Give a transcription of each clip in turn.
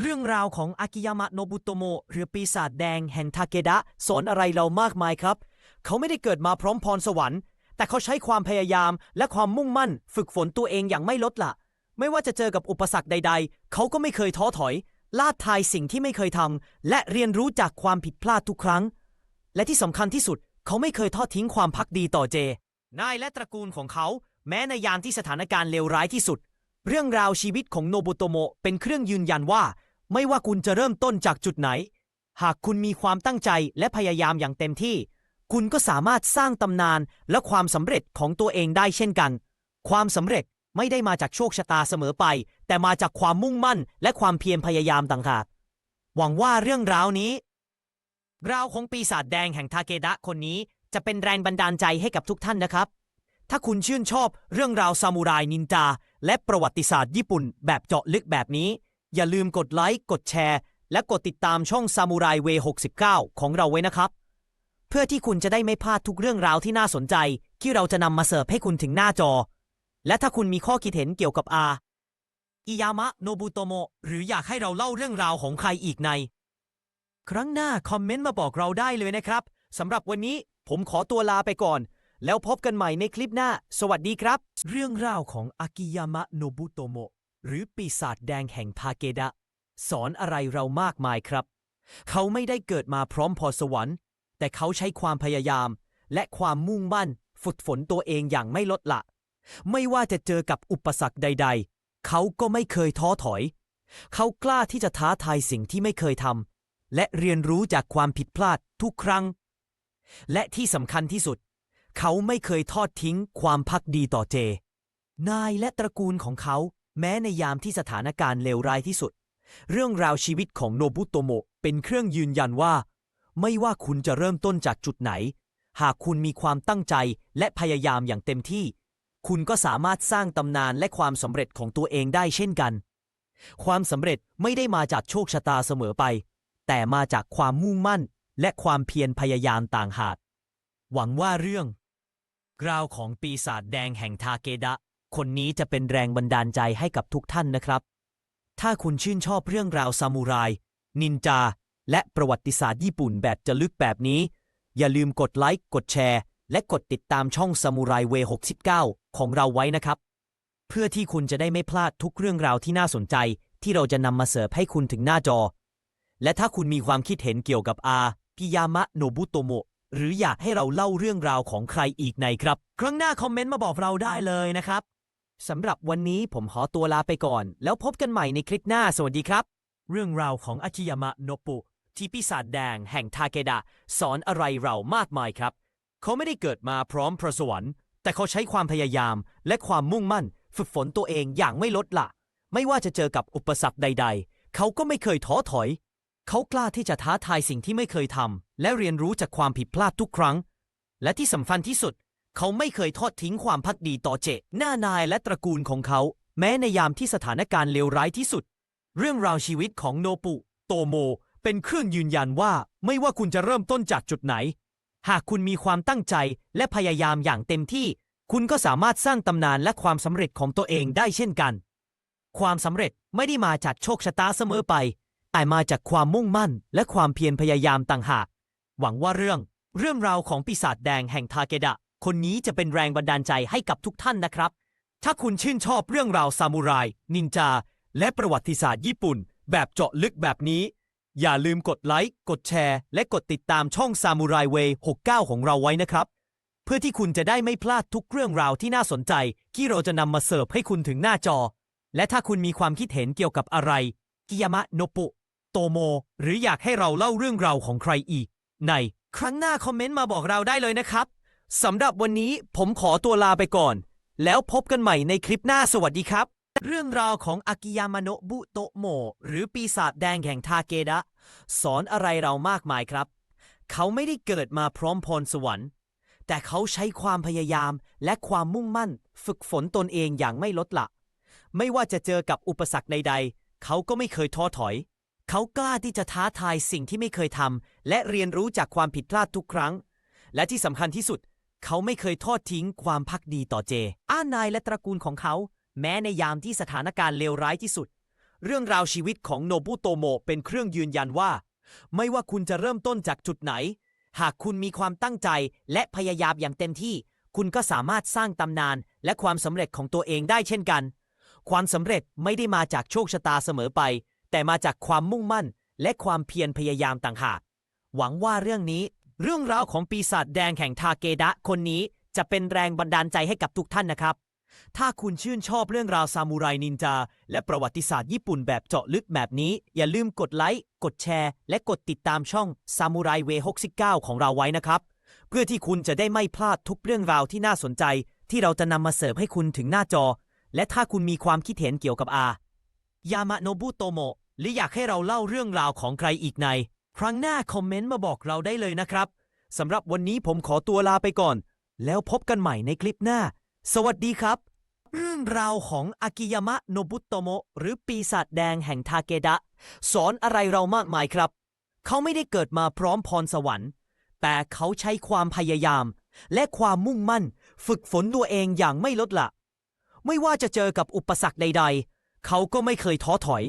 เรื่องราวของอากิยามะโนบุโตโมหรือปีศาจแดงแห่งทาเกดะ สอนอะไรเรามากมายครับ เขาไม่ได้เกิดมาพร้อมพรสวรรค์ แต่เขาใช้ความพยายามและความมุ่งมั่น ฝึกฝนตัวเองอย่างไม่ลดละไม่ว่าจะเจอกับอุปสรรคใด ๆ เขาก็ไม่เคยท้อถอยล่าทายสิ่งที่ไม่เคยทำและเรียนรู้จากความผิดพลาดทุกครั้ง และที่สำคัญที่สุด เขาไม่เคยทอดทิ้งความพักดีต่อเจ นายและตระกูลของเขา แม้ในยามที่สถานการณ์เลวร้ายที่สุด เรื่องราวชีวิตของโนบุโตโมเป็นเครื่องยืนยันว่า ไม่ว่าคุณจะเริ่มต้นจากจุดไหน หากคุณมีความตั้งใจและพยายามอย่างเต็มที่ คุณก็สามารถสร้างตำนานและความสำเร็จของตัวเองได้เช่นกัน ความสำเร็จไม่ได้มาจากโชคชะตาเสมอไป แต่มาจากความมุ่งมั่นและความเพียรพยายามต่างหากหวังว่าเรื่องราวนี้ ราวของปีศาจแดงแห่งทาเกดะคนนี้จะเป็นแรงบันดาลใจให้กับทุกท่านนะครับ ถ้าคุณชื่นชอบเรื่องราวซามูไรนินจาและประวัติศาสตร์ญี่ปุ่นแบบเจาะลึกแบบนี้ อย่าลืมกดไลค์ กดแชร์ และกดติดตามช่องซามูไรเว69 ของเราไว้นะครับ เพื่อที่คุณจะได้ไม่พลาดทุกเรื่องราวที่น่าสนใจ ที่เราจะนำมาเสิร์ฟให้คุณถึงหน้าจอ และถ้าคุณมีข้อคิดเห็นเกี่ยวกับอาอิยามะโนบุโตโมะหรืออยากให้เราเล่าเรื่องราวของใครอีกใน ครั้งหน้าคอมเมนต์มาบอกเราได้เลยนะครับสำหรับวันนี้ผมขอตัวลาไปก่อน แล้วพบกันใหม่ในคลิปหน้า สวัสดีครับ เรื่องราวของอากิยามะโนบุโตโมะ หรือปีศาจแดงแห่งทาเกดะ สอนอะไรเรามากมายครับ เขาไม่ได้เกิดมาพร้อมพรสวรรค์ แต่เขาใช้ความพยายาม และความมุ่งมั่น ฝึกฝนตัวเองอย่างไม่ลดละ ไม่ว่าจะเจอกับอุปสรรคใด ๆ เขาก็ไม่เคยท้อถอย เขากล้าที่จะท้าทายสิ่งที่ไม่เคยทำและเรียนรู้จากความผิดพลาดทุกครั้ง และที่สำคัญที่สุด เขาไม่เคยทอดทิ้งความพักดีต่อเจ นายและตระกูลของเขา แม้ในยามที่สถานการณ์เลวร้ายที่สุด เรื่องราวชีวิตของโนบุโตโมะเป็นเครื่องยืนยันว่า ไม่ว่าคุณจะเริ่มต้นจากจุดไหน หากคุณมีความตั้งใจและพยายามอย่างเต็มที่ คุณก็สามารถสร้างตำนานและความสำเร็จของตัวเองได้เช่นกัน ความสำเร็จไม่ได้มาจากโชคชะตาเสมอไป แต่มาจากความมุ่งมั่น และความเพียรพยายามต่างหากหวังว่าเรื่อง กราวของปีศาจแดงแห่งทาเกดะ คนนี้จะเป็นแรงบันดาลใจให้กับทุกท่านนะครับ ถ้าคุณชื่นชอบเรื่องราวซามูไร นินจา และประวัติศาสตร์ญี่ปุ่นแบบจะลึกแบบนี้ อย่าลืมกดไลค์ กดแชร์ และกดติดตามช่องซามูไรเว69 ของเราไว้นะครับ เพื่อที่คุณจะได้ไม่พลาดทุกเรื่องราวที่น่าสนใจ ที่เราจะนำมาเสิร์ฟให้คุณถึงหน้าจอ และถ้าคุณมีความคิดเห็นเกี่ยวกับอาพิยามะโนบุโตโมะหรืออยากให้เราเล่าเรื่องราวของใครอีกในครับ ครั้งหน้าคอมเมนต์มาบอกเราได้เลยนะครับ สำหรับวันนี้ผมขอตัวลาไปก่อน แล้วพบกันใหม่ในคลิปหน้าสวัสดีครับ เรื่องราวของอากิยามะโนบุที่ปีศาจแดงแห่งทาเกดะ สอนอะไรเรามากมายครับ เขาไม่ได้เกิดมาพร้อมพระสวรรค์ แต่เขาใช้ความพยายามและความมุ่งมั่น ฝึกฝนตัวเองอย่างไม่ลดละ ไม่ว่าจะเจอกับอุปสรรคใด ๆ เขาก็ไม่เคยท้อถอย เขากล้าที่จะท้าทายสิ่งที่ไม่เคยทำและเรียนรู้จากความผิดพลาดทุกครั้ง และที่สำคัญที่สุด เขาไม่เคยทอดทิ้งความพักดีต่อเจ หน้านายและตระกูลของเขา แม้ในยามที่สถานการณ์เลวร้ายที่สุด เรื่องราวชีวิตของโนปุ โตโม เป็นเครื่องยืนยันว่าไม่ว่าคุณจะเริ่มต้นจากจุดไหน หากคุณมีความตั้งใจและพยายามอย่างเต็มที่ คุณก็สามารถสร้างตำนานและความสำเร็จของตัวเองได้เช่นกัน ความสำเร็จไม่ได้มาจากโชคชะตาเสมอไปแต่มาจากความมุ่งมั่น และความเพียรพยายามต่างหาก หวังว่าเรื่อง เรื่องราวของปีศาจแดงแห่งทาเกดะ คนนี้จะเป็นแรงบันดาลใจให้กับทุกท่านนะครับ ถ้าคุณชื่นชอบเรื่องราวซามูไร นินจา และประวัติศาสตร์ญี่ปุ่น แบบเจาะลึกแบบนี้ อย่าลืมกดไลค์ กดแชร์ และกดติดตามช่องซามูไรเว69 ของเราไว้นะครับ เพื่อที่คุณจะได้ไม่พลาดทุกเรื่องราวที่น่าสนใจ ที่เราจะนำมาเสิร์ฟให้คุณถึงหน้าจอ และถ้าคุณมีความคิดเห็นเกี่ยวกับอะไร กิยามะโนปุ โตโม หรืออยากให้เราเล่าเรื่องราวของใครอีก ใน ครั้งหน้าคอมเมนต์มาบอกเราได้เลยนะครับ สำหรับวันนี้ผมขอตัวลาไปก่อน แล้วพบกันใหม่ในคลิปหน้าสวัสดีครับ เรื่องราวของอากิยามะโนะบุโตโมหรือปีศาจแดงแห่งทาเกดะ สอนอะไรเรามากมายครับ เขาไม่ได้เกิดมาพร้อมพรสวรรค์ แต่เขาใช้ความพยายามและความมุ่งมั่น ฝึกฝนตนเองอย่างไม่ลดละ ไม่ว่าจะเจอกับอุปสรรคใด ๆ เขาก็ไม่เคยท้อถอย เขากล้าที่จะท้าทายสิ่งที่ไม่เคยทำและเรียนรู้จากความผิดพลาดทุกครั้ง และที่สำคัญที่สุด เขาไม่เคยทอดทิ้งความพักดีต่อเจ อ้านายและตระกูลของเขา แม้ในยามที่สถานการณ์เลวร้ายที่สุด เรื่องราวชีวิตของโนบุโตโมะเป็นเครื่องยืนยันว่า ไม่ว่าคุณจะเริ่มต้นจากจุดไหน หากคุณมีความตั้งใจและพยายามอย่างเต็มที่ คุณก็สามารถสร้างตำนานและความสำเร็จของตัวเองได้เช่นกัน ความสำเร็จไม่ได้มาจากโชคชะตาเสมอไป แต่มาจากความมุ่งมั่น และความเพียรพยายามต่างหาก หวังว่าเรื่องนี้ เรื่องราวของปีศาจแดงแห่งทาเกดะคนนี้จะเป็นแรงบันดาลใจให้กับทุกท่านนะครับ ถ้าคุณชื่นชอบเรื่องราวซามูไรนินจา และประวัติศาสตร์ญี่ปุ่นแบบเจาะลึกแบบนี้ อย่าลืมกดไลค์ กดแชร์ และกดติดตามช่องซามูไรเว69ของเราไว้นะครับ เพื่อที่คุณจะได้ไม่พลาดทุกเรื่องราวที่น่าสนใจ ที่เราจะนำมาเสิร์ฟให้คุณถึงหน้าจอ และถ้าคุณมีความคิดเห็นเกี่ยวกับอายามะโนบุโตโมะหรืออยากให้เราเล่าเรื่องราวของใครอีกใน ครั้งหน้าคอมเมนต์มาบอกเราได้เลยนะครับสำหรับวันนี้ผมขอตัวลาไปก่อน แล้วพบกันใหม่ในคลิปหน้า สวัสดีครับ เรื่องราวของอากิยามะโนบุโตโมะหรือปีศาจแดงแห่งทาเกดะ สอนอะไรเรามากมายครับ เขาไม่ได้เกิดมาพร้อมพรสวรรค์ แต่เขาใช้ความพยายาม และความมุ่งมั่น ฝึกฝนตัวเองอย่างไม่ลดละ ไม่ว่าจะเจอกับอุปสรรคใด ๆ เขาก็ไม่เคยท้อถอย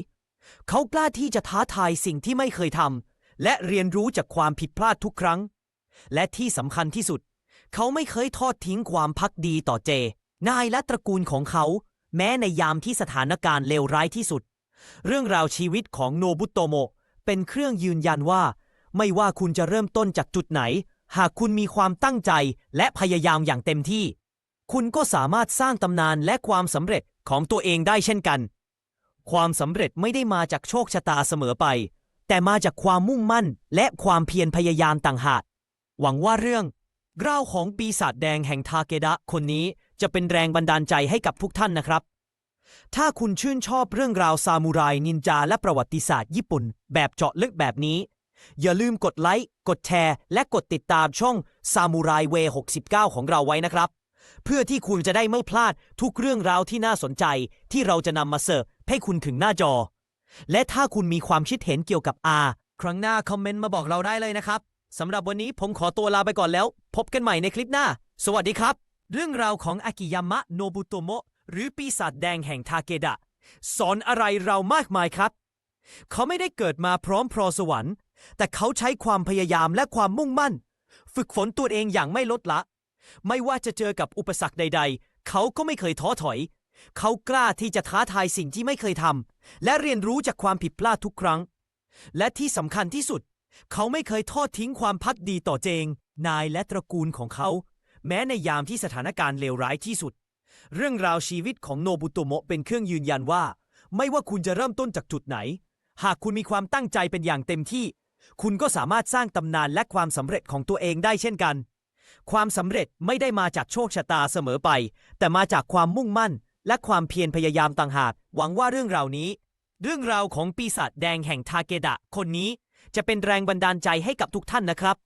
เขากล้าที่จะท้าทายสิ่งที่ไม่เคยทำ และเรียนรู้จากความผิดพลาดทุกครั้ง และที่สำคัญที่สุด เขาไม่เคยทอดทิ้งความพักดีต่อเจ นายและตระกูลของเขา แม้ในยามที่สถานการณ์เลวร้ายที่สุด เรื่องราวชีวิตของโนบุโตโมะเป็นเครื่องยืนยันว่า ไม่ว่าคุณจะเริ่มต้นจากจุดไหน หากคุณมีความตั้งใจและพยายามอย่างเต็มที่ คุณก็สามารถสร้างตำนานและความสำเร็จของตัวเองได้เช่นกัน ความสำเร็จไม่ได้มาจากโชคชะตาเสมอไป แต่มาจากความมุ่งมั่นและความเพียรพยายามต่างหาก หวังว่าเรื่องเล่าของปีศาจแดงแห่งทาเกดะคนนี้จะเป็นแรงบันดาลใจให้กับทุกท่านนะครับ ถ้าคุณชื่นชอบเรื่องราวซามูไรนินจาและประวัติศาสตร์ญี่ปุ่น แบบเจาะลึกแบบนี้ อย่าลืมกดไลค์ กดแชร์ และกดติดตามช่องซามูไรเว69 ของเราไว้นะครับ เพื่อที่คุณจะได้ไม่พลาดทุกเรื่องราวที่น่าสนใจที่เราจะนำมาเสิร์ฟให้คุณถึงหน้าจอ และถ้าคุณมีความคิดเห็นเกี่ยวกับอาครั้งหน้าคอมเมนต์มาบอกเราได้เลยนะครับสำหรับวันนี้ผมขอตัวลาไปก่อนแล้ว พบกันใหม่ในคลิปหน้า สวัสดีครับ เรื่องราวของอากิยามะโนบุโตโมะหรือปีศาจแดงแห่งทาเกดะ สอนอะไรเรามากมายครับ เขาไม่ได้เกิดมาพร้อมพรสวรรค์ แต่เขาใช้ความพยายามและความมุ่งมั่น ฝึกฝนตัวเองอย่างไม่ลดละ ไม่ว่าจะเจอกับอุปสรรคใด ๆ เขาก็ไม่เคยท้อถอย เขากล้าที่จะท้าทายสิ่งที่ไม่เคยทำและเรียนรู้จากความผิดพลาดทุกครั้ง และที่สำคัญที่สุด เขาไม่เคยทอดทิ้งความพักดีต่อเจง นายและตระกูลของเขา แม้ในยามที่สถานการณ์เลวร้ายที่สุด เรื่องราวชีวิตของโนบุโตโมะเป็นเครื่องยืนยันว่า ไม่ว่าคุณจะเริ่มต้นจากจุดไหน หากคุณมีความตั้งใจเป็นอย่างเต็มที่ คุณก็สามารถสร้างตำนานและความสำเร็จของตัวเองได้เช่นกัน ความสำเร็จไม่ได้มาจากโชคชะตาเสมอไป แต่มาจากความมุ่งมั่น และความเพียรพยายามต่างหาก หวังว่าเรื่องราวนี้ เรื่องราวของปีศาจแดงแห่งทาเกดะ คนนี้จะเป็นแรงบันดาลใจให้กับทุกท่านนะครับ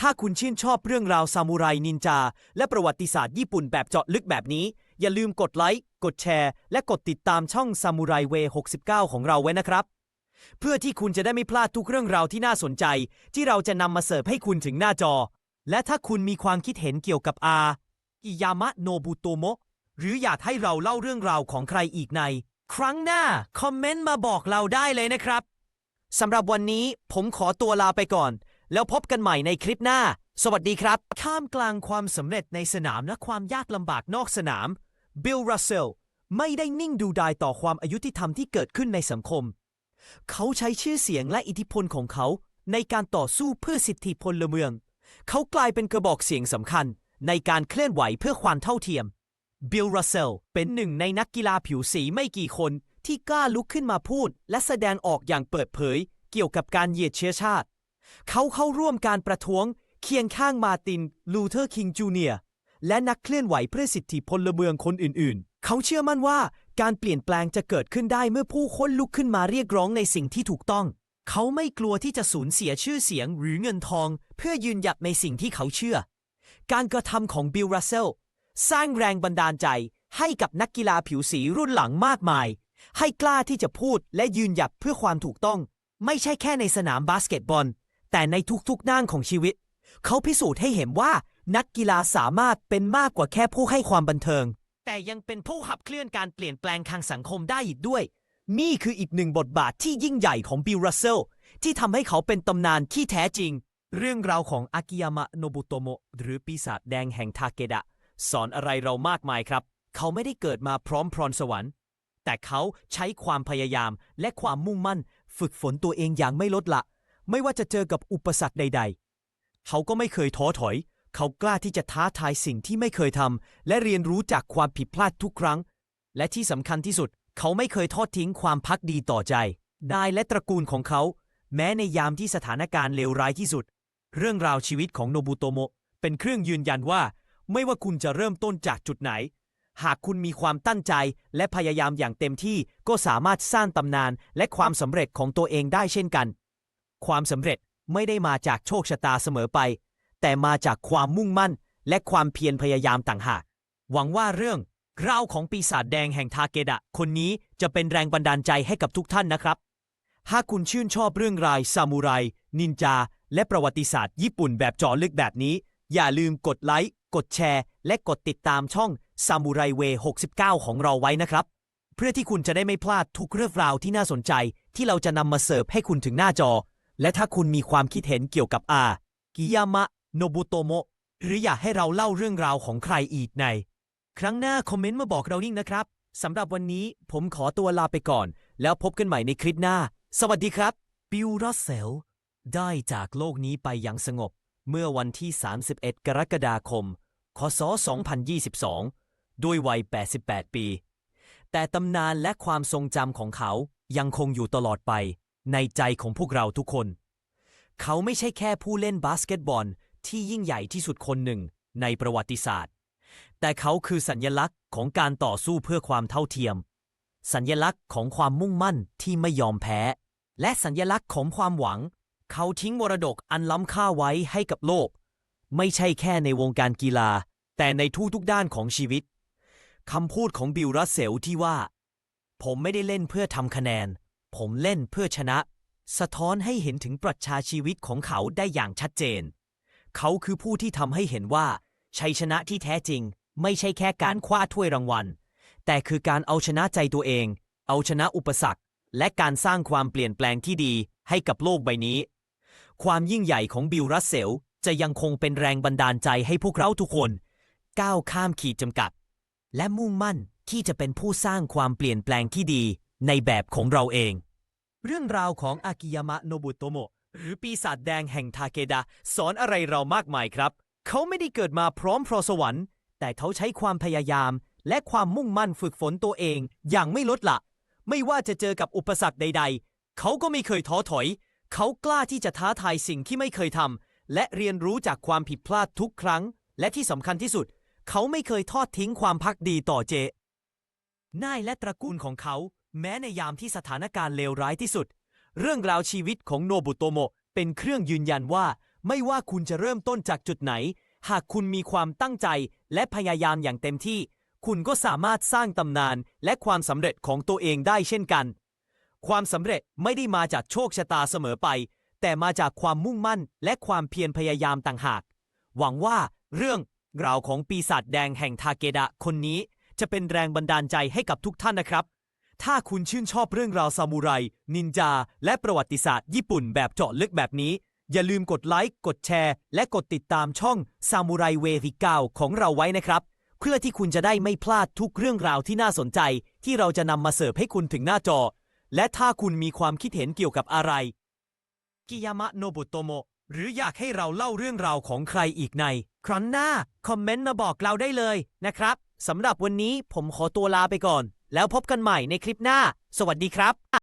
ถ้าคุณชื่นชอบเรื่องราวซามูไรนินจา และประวัติศาสตร์ญี่ปุ่นแบบเจาะลึกแบบนี้ อย่าลืมกดไลค์ กดแชร์ และกดติดตามช่องซามูไรเว69 ของเราไว้นะครับ เพื่อที่คุณจะได้ไม่พลาดทุกเรื่องราวที่น่าสนใจ ที่เราจะนำมาเสิร์ฟให้คุณถึงหน้าจอ และถ้าคุณมีความคิดเห็นเกี่ยวกับอาอิยามะโนบุโตโมะ หรืออยากให้เราเล่าเรื่องราวของใครอีกใน ครั้งหน้า คอมเมนต์มาบอกเราได้เลยนะครับสำหรับวันนี้ผมขอตัวลาไปก่อน แล้วพบกันใหม่ในคลิปหน้า สวัสดีครับ ข้ามกลางความสำเร็จในสนามและความยากลำบากนอกสนาม บิลรัสเซลไม่ได้นิ่งดูดายต่อความอายุติธรรมที่เกิดขึ้นในสังคม เขาใช้ชื่อเสียงและอิทธิพลของเขาในการต่อสู้เพื่อสิทธิพลเมือง เขากลายเป็นกระบอกเสียงสำคัญในการเคลื่อนไหวเพื่อความเท่าเทียม บิลรัสเซลเป็นหนึ่งในนักกีฬาผิวสีไม่กี่คน ที่กล้าลุกขึ้นมาพูด และแสดงออกอย่างเปิดเผย เกี่ยวกับการเหยียดเชื้อชาติ เขาเข้าร่วมการประท้วง เคียงข้างมาติน ลูเทอร์คิงจูเนียร์และนักเคลื่อนไหวเพื่อสิทธิพลเมืองคนอื่นๆ เขาเชื่อมั่นว่าการเปลี่ยนแปลงจะเกิดขึ้นได้เมื่อผู้คนลุกขึ้นมาเรียกร้องในสิ่งที่ถูกต้อง เขาไม่กลัวที่จะสูญเสียชื่อเสียงหรือเงินทอง เพื่อยืนหยัดในสิ่งที่เขาเชื่อ การกระทำของบิลรัสเซล สร้างแรงบันดาลใจให้กับนักกีฬาผิวสีรุ่นหลังมากมาย ให้กล้าที่จะพูดและยืนหยัดเพื่อความถูกต้อง ไม่ใช่แค่ในสนามบาสเกตบอล แต่ในทุกๆด้านของชีวิต เขาพิสูจน์ให้เห็นว่านักกีฬาสามารถเป็นมากกว่าแค่ผู้ให้ความบันเทิง แต่ยังเป็นผู้ขับเคลื่อนการเปลี่ยนแปลงทางสังคมได้อีกด้วย นี่คืออีกหนึ่งบทบาทที่ยิ่งใหญ่ของบิลรัสเซลที่ทำให้เขาเป็นตำนานที่แท้จริง เรื่องราวของอากิยามะโนบุโตโมะหรือปีศาจแดงแห่งทาเกดะ สอนอะไรเรามากมายครับ เขาไม่ได้เกิดมาพร้อมพรสวรรค์ แต่เขาใช้ความพยายามและความมุ่งมั่น ฝึกฝนตัวเองอย่างไม่ลดละ ไม่ว่าจะเจอกับอุปสรรคใด ๆ เขาก็ไม่เคยท้อถอย เขากล้าที่จะท้าทายสิ่งที่ไม่เคยทำและเรียนรู้จากความผิดพลาดทุกครั้ง และที่สำคัญที่สุด เขาไม่เคยทอดทิ้งความพักดีต่อใจนายและตระกูลของเขา แม้ในยามที่สถานการณ์เลวร้ายที่สุด เรื่องราวชีวิตของโนบุโตโมะเป็นเครื่องยืนยันว่า ไม่ว่าคุณจะเริ่มต้นจากจุดไหน หากคุณมีความตั้งใจและพยายามอย่างเต็มที่ก็สามารถสร้างตำนานและความสำเร็จของตัวเองได้เช่นกัน ความสำเร็จไม่ได้มาจากโชคชะตาเสมอไป แต่มาจากความมุ่งมั่น และความเพียรพยายามต่างหาก หวังว่าเรื่องราวของปีศาจแดงแห่งทาเกดะ คนนี้จะเป็นแรงบันดาลใจให้กับทุกท่านนะครับถ้าคุณชื่นชอบเรื่องรายซามูไร นินจา และประวัติศาสตร์ญี่ปุ่นแบบเจาะลึกแบบนี้ อย่าลืมกดไลค์ กดแชร์ และกดติดตามช่องซามูไรเว69 ของเราไว้นะครับ เพื่อที่คุณจะได้ไม่พลาดทุกเรื่องราวที่น่าสนใจ ที่เราจะนำมาเสิร์ฟให้คุณถึงหน้าจอ และถ้าคุณมีความคิดเห็นเกี่ยวกับอากิยามะโนบุโตโมะหรืออยากให้เราเล่าเรื่องราวของใครอีกใน ครั้งหน้าคอมเมนต์มาบอกเรานิ่งนะครับสำหรับวันนี้ผมขอตัวลาไปก่อน แล้วพบกันใหม่ในคลิปหน้า สวัสดีครับ บิลรัสเซลได้จากโลกนี้ไปอย่างสงบ เมื่อวันที่ 31 กรกฎาคม คศ 2022 ด้วยวัย 88 ปี แต่ตำนานและความทรงจำของเขายังคงอยู่ตลอดไปในใจของพวกเราทุกคน เขาไม่ใช่แค่ผู้เล่นบาสเกตบอลที่ยิ่งใหญ่ที่สุดคนหนึ่งในประวัติศาสตร์ แต่เขาคือสัญญลักษณ์ของการต่อสู้เพื่อความเท่าเทียม สัญญลักษณ์ของความมุ่งมั่นที่ไม่ยอมแพ้ และสัญญลักษณ์ของความหวัง เขาทิ้งมรดกอันล้ำค่าไว้ให้กับโลก ไม่ใช่แค่ในวงการกีฬา แต่ในทุกๆด้านของชีวิตคำพูดของบิลรัสเซลที่ว่า ผมไม่ได้เล่นเพื่อทำคะแนน ผมเล่นเพื่อชนะ สะท้อนให้เห็นถึงปรัชญาชีวิตของเขาได้อย่างชัดเจน เขาคือผู้ที่ทำให้เห็นว่า ชัยชนะที่แท้จริง ไม่ใช่แค่การคว้าถ้วยรางวัล แต่คือการเอาชนะใจตัวเอง เอาชนะอุปสรรค และการสร้างความเปลี่ยนแปลงที่ดีให้กับโลกใบนี้ ความยิ่งใหญ่ของบิลรัสเซล จะยังคงเป็นแรงบันดาลใจให้พวกเราทุกคน ก้าวข้ามขีดจำกัด และมุ่งมั่นที่จะเป็นผู้สร้างความเปลี่ยนแปลงที่ดีในแบบของเราเอง เรื่องราวของอากิยามะโนบุโตโมะหรือปีศาจแดงแห่งทาเกดะสอนอะไรเรามากมายครับ เขาไม่ได้เกิดมาพร้อมพรสวรรค์ แต่เขาใช้ความพยายาม และความมุ่งมั่นฝึกฝนตัวเอง อย่างไม่ลดละ ไม่ว่าจะเจอกับอุปสรรคใด ๆ เขาก็ไม่เคยท้อถอย เขากล้าที่จะท้าทายสิ่งที่ไม่เคยทำ และเรียนรู้จากความผิดพลาดทุกครั้ง และที่สำคัญที่สุด เขาไม่เคยทอดทิ้งความพักดีต่อเจ นายและตระกูลของเขา แม้ในยามที่สถานการณ์เลวร้ายที่สุด เรื่องราวชีวิตของโนบุโตโมะเป็นเครื่องยืนยันว่า ไม่ว่าคุณจะเริ่มต้นจากจุดไหน หากคุณมีความตั้งใจและพยายามอย่างเต็มที่ คุณก็สามารถสร้างตำนานและความสำเร็จของตัวเองได้เช่นกัน ความสำเร็จไม่ได้มาจากโชคชะตาเสมอไป แต่มาจากความมุ่งมั่นและความเพียรพยายามต่างหาก หวังว่าเรื่องราวของปีศาจแดงแห่งทาเกดะคนนี้จะเป็นแรงบันดาลใจให้กับทุกท่านนะครับ ถ้าคุณชื่นชอบเรื่องราวซามูไร นินจา และประวัติศาสตร์ญี่ปุ่นแบบเจาะลึกแบบนี้ อย่าลืมกดไลค์ กดแชร์ และกดติดตามช่องซามูไรเวทีเกาของเราไว้นะครับ เพื่อที่คุณจะได้ไม่พลาดทุกเรื่องราวที่น่าสนใจ ที่เราจะนำมาเสิร์ฟให้คุณถึงหน้าจอ และถ้าคุณมีความคิดเห็นเกี่ยวกับอะไร กิยามะโนบุโตโมะหรืออยากให้เราเล่าเรื่องราวของใครอีกใน ครั้งหน้า คอมเมนต์มาบอกเราได้เลยนะครับสำหรับวันนี้ผมขอตัวลาไปก่อน แล้วพบกันใหม่ในคลิปหน้า สวัสดีครับ